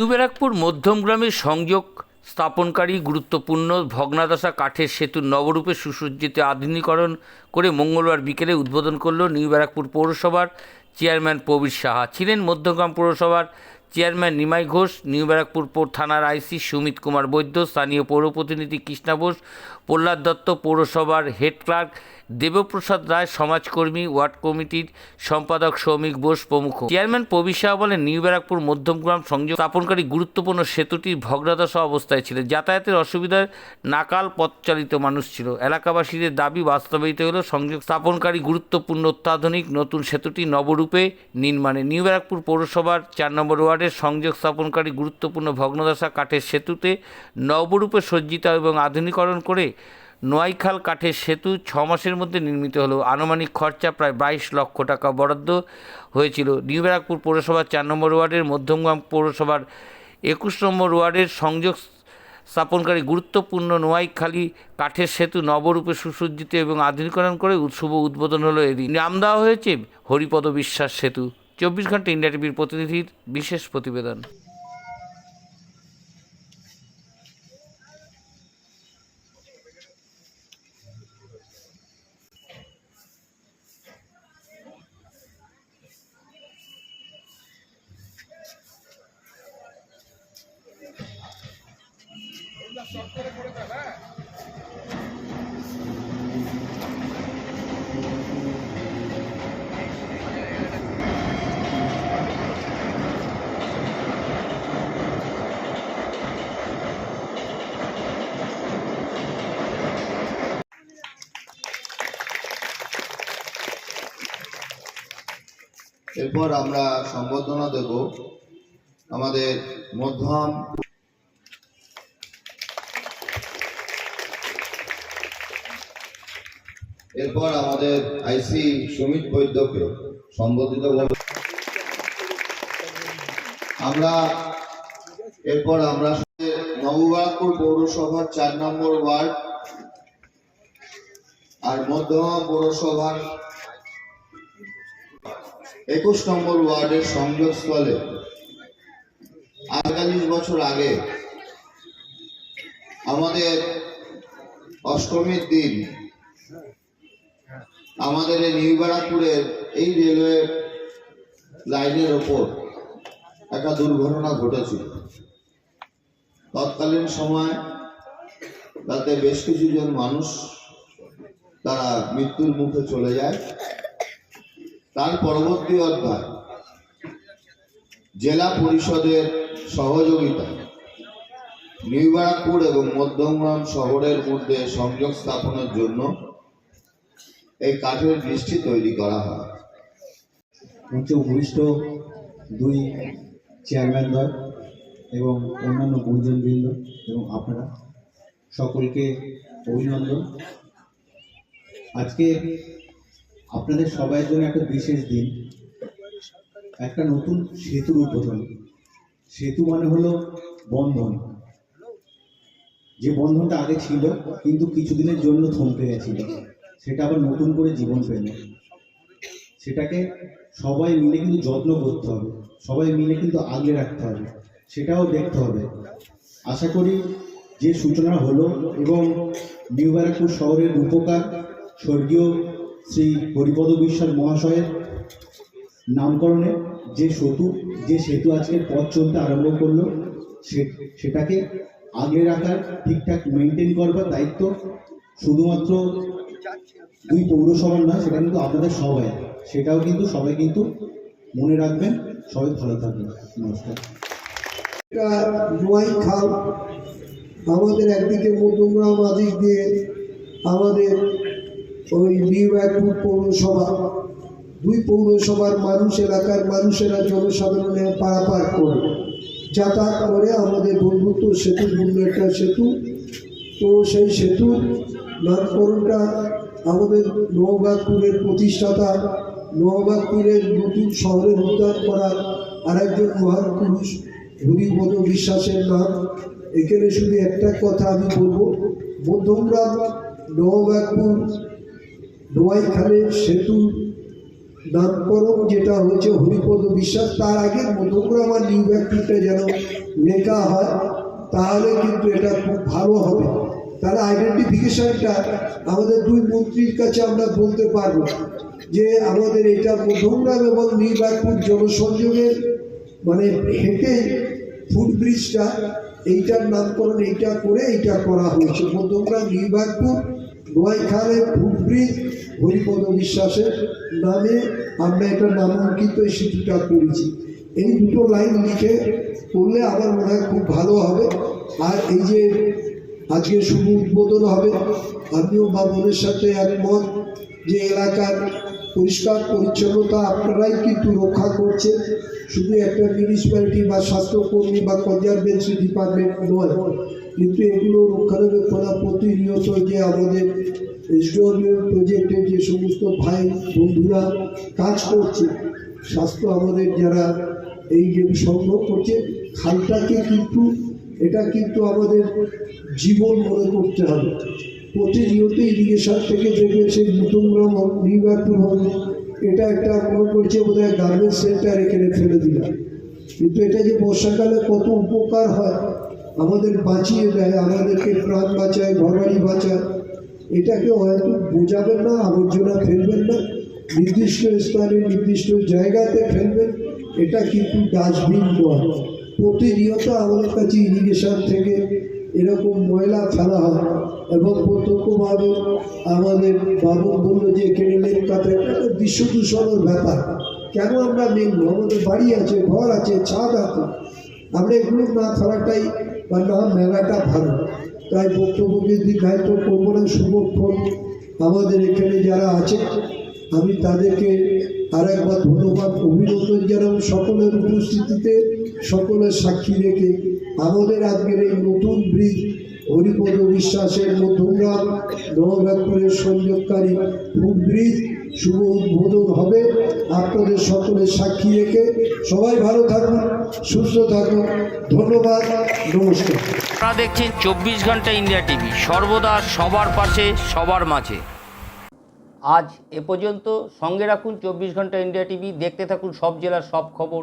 New Barrackpore মধ্যমগ্রামের সংযোগ স্থাপনকারী গুরুত্বপূর্ণ ভগ্নাদশা কাঠের সেতুর নবরূপে সুসজ্জিত আধুনিকরণ করে মঙ্গলবার বিকেলে উদ্বোধন করল নিউ ব্যারাকপুর পৌরসভার চেয়ারম্যান প্রবীর সাহা। ছিলেন মধ্যগ্রাম পৌরসভার চেয়ারম্যান নিমাই ঘোষ, নিউ ব্যারাকপুর পৌর থানার আইসি সুমিত কুমার বৈদ্য, স্থানীয় পৌর প্রতিনিধি কৃষ্ণা বোস, প্রহ্লাদ দত্ত পৌরসভার হেড ক্লার্ক দেবপ্রসাদ রায় সমাজকর্মী, ওয়ার্ড কমিটির সম্পাদক সৌমিক বোস প্রমুখ। চেয়ারম্যান প্রবীর শাহ বলেন, নিউ ব্যারাকপুর মধ্যমগ্রাম সংযোগ স্থাপনকারী গুরুত্বপূর্ণ সেতুটি ভগ্নাদশা অবস্থায় ছিল। যাতায়াতের অসুবিধায় নাকাল পথচালিত মানুষ ছিল। এলাকাবাসীদের দাবি বাস্তবায়িত হলো, সংযোগ স্থাপনকারী গুরুত্বপূর্ণ অত্যাধুনিক নতুন সেতুটি নবরূপে নির্মাণে। নিউ ব্যারাকপুর পৌরসভার চার নম্বর ওয়ার্ডের সংযোগ স্থাপনকারী গুরুত্বপূর্ণ ভগ্নদশা কাঠের সেতুতে নবরূপে সজ্জিত এবং আধুনিকরণ করে নোয়াইখাল কাঠের সেতু ছ মাসের মধ্যে নির্মিত হলো আনুমানিক খরচা প্রায় বাইশ লক্ষ টাকা বরাদ্দ হয়েছিল। নিউ ব্যারাকপুর পৌরসভার চার নম্বর ওয়ার্ডের মধ্যমগ্রাম পৌরসভার একুশ নম্বর ওয়ার্ডের সংযোগ স্থাপনকারী গুরুত্বপূর্ণ নোয়াইখালী কাঠের সেতু নবরূপে সুসজ্জিত এবং আধুনিকরণ করে উৎসব উদ্বোধন হলো এদিন। নাম দেওয়া হয়েছে হরিপদ বিশ্বাস সেতু। চব্বিশ ঘণ্টা ইন্ডিয়া টিভির প্রতিনিধির বিশেষ প্রতিবেদন। এরপর আমরা সম্বর্ধনা দেব আমাদের মধ্যম এরপর আমাদের আইসি সুমিত বৈদ্যকে সম্বোধিত আমরা এরপর আমরা নববারাকপুর পৌরসভার চার নম্বর ওয়ার্ড আর মধ্যমা পৌরসভার একুশ নম্বর ওয়ার্ডের সংযোগস্থলে আটচল্লিশ বছর আগে আমাদের অষ্টমীর দিন আমাদের এই নিউ ব্যারাকপুরের এই রেলওয়ে লাইনের ওপর একটা দুর্ঘটনা ঘটেছিল। তৎকালীন সময় তাতে বেশ কিছুজন মানুষ তারা মৃত্যুর মুখে চলে যায়। তার পরবর্তী অধ্যায়, জেলা পরিষদের সহযোগিতা। নিউ এবং মধ্যমগ্রাম শহরের মধ্যে সংযোগ স্থাপনের জন্য এই কাঠের বৃষ্টি তৈরি করা হয়। মঞ্চে উপবিষ্ট দুই চেয়ারম্যান দল এবং অন্যান্য গুরুজনবৃন্দ এবং আপনারা সকলকে অভিনন্দন। আজকে আপনাদের সবাইয়ের জন্য একটা বিশেষ দিন। একটা নতুন সেতুর উদ্বোধন। সেতু মানে হলো বন্ধন। যে বন্ধনটা আগে ছিল, কিন্তু কিছুদিনের জন্য থমকে গেছিল। সেটা আবার নতুন করে জীবন পেল। সেটাকে সবাই মিলে কিন্তু যত্ন করতে হবে। সবাই মিলে কিন্তু আগলে রাখতে হবে। সেটাও দেখতে হবে। আশা করি যে সূচনা হলো এবং নিউ ব্যারাকপুর শহরের উপকার স্বর্গীয় শ্রী হরিপদ বিশ্বাস মহাশয়ের নামকরণে যে সেতু যে সেতু আজকের পথ চলতে আরম্ভ করল সেটাকে আগলে রাখার ঠিকঠাক মেনটেন করবার দায়িত্ব শুধুমাত্র দুই পৌরসভার নয়, সেটা কিন্তু আপনাদের সবাই। সেটাও কিন্তু সবাই কিন্তু মনে রাখবেন, সবাই ভালো থাকবেন। নমস্কার। আমাদের একদিকে মধ্যমগ্রাম আদিক দিয়ে আমাদের ওই নিউ ব্যারাকপুর পৌরসভা। দুই পৌরসভার মানুষ, এলাকার মানুষেরা জনসাধারণের পারাপার করে। যাতায়াত করে আমাদের বন্ধুত্ব সেতু বন্ধু একটা সেতু। তো সেই সেতুর নামকরণটা আমাদের নবগাঁপুরের প্রতিষ্ঠাতা নবগাঁপুরের নতুন শহরে উদ্ধার করার আরেকজন মহান পুরুষ হরিপদ বিশ্বাসের নাম এখানে শুধু একটা কথা আমি বলব। মধ্যমগ্রাম নবগাঁপুর নোয়াইখালের সেতু, নামকরণ যেটা হচ্ছে হরিপদ বিশ্বাস, তার আগে মধ্যগ্রাম আর নিউ ব্যাকপুরটা যেন লেখা হয়, তাহলে কিন্তু এটা খুব ভালো হবে। তার আইডেন্টিফিকেশনটা আমাদের দুই মন্ত্রীর কাছে আমরা বলতে পারব যে আমাদের এটা মধ্যগ্রাম এবং ব্যাকপুর জনসংযোগের মানে হেঁটে ফুট ব্রিজটা, এইটার নামকরণ এইটা করে এইটা করা হয়েছে। মধ্যমগ্রাম নির্বাগপুর নোয়াইখালের ফুট ব্রিজ, হরিপদ বিশ্বাসের নামে আমরা এটা নামাঙ্কিত সেতুটা করেছি। এই দুটো লাইন লিখে করলে আমার মনে হয় খুব ভালো হবে। আর এই যে আজকে শুভ উদ্বোধন হবে। আমিও বাবনের সাথে একমত যে এলাকার পরিষ্কার পরিচ্ছন্নতা আপনারাই কিন্তু রক্ষা করছেন। শুধু একটা মিউনিসিপ্যালিটি বা স্বাস্থ্যকর্মী বা কনজারভেন্সি ডিপার্টমেন্ট নয়, কিন্তু এগুলো রক্ষণাবেক্ষণা প্রতিনিয়ত যে আমাদের এসডিওএম প্রজেক্টে যে সমস্ত ভাই বন্ধুরা কাজ করছে, স্বাস্থ্য আমাদের যারা এই যে সংগ্রহ করছে, খালটাকে কিন্তু এটা কিন্তু আমাদের জীবন মনে করতে হবে। প্রতিনিয়ত ইরিগেশন থেকে দেখেছে নতুনগ্রাম হোক নিউবারপুর হোক এটা একটা মনে করছে বোধ হয় গার্মেন্টস সেন্টার এখানে ফেলে দিলাম। কিন্তু এটা যে বর্ষাকালে কত উপকার হয়, আমাদের বাঁচিয়ে দেয়, আমাদেরকে প্রাণ বাঁচায়, ঘরবাড়ি বাঁচায়, এটাকে হয়তো বোঝাবেন না, আবর্জনা ফেলবেন না, নির্দিষ্ট স্থানে, নির্দিষ্ট জায়গাতে ফেলবেন, এটা কিন্তু ডাস্টবিন নয় প্রতিনিয়ত আমাদের কাছে ইরিগেশন থেকে এরকম ময়লা ফেলা হয় এবং প্রত্যক্ষভাবে আমাদের বাবু বলল যে কেনেলের একটা বিশ্ব দূষণের ব্যাপার। কেন আমরা মেনবো আমাদের বাড়ি আছে, ঘর আছে, ছাদ আছে? আমরা এগুলো না ফেলাটাই বা না মেলাটা ভালো। তাই বক্তব্যকে দীর্ঘায়িত করব না শুভক্ষণ আমাদের এখানে যারা আছে, আমি তাদেরকে আরেকবার ধন্যবাদ, অভিনন্দন জানাব সকলের উপস্থিতিতে। সকলের সাক্ষী রেখে আমাদের আজকের এই নতুন ব্রিজ হরিপদ বিশ্বাসের মধ্যমগ্রাম নবরাত্রের সংযোগকারী ফুট ব্রিজ শুভ উদ্বোধন হবে। আপনাদের সকলের সাক্ষী রেখে সবাই ভালো থাকুন, সুস্থ থাকুন। ধন্যবাদ, নমস্কার। আপনারা দেখছেন চব্বিশ ঘণ্টা ইন্ডিয়া টিভি। সর্বদা সবার পাশে, সবার মাঝে। আজ এ পর্যন্ত সঙ্গে রাখুন চব্বিশ ঘণ্টা ইন্ডিয়া টিভি। দেখতে থাকুন সব জেলার সব খবর।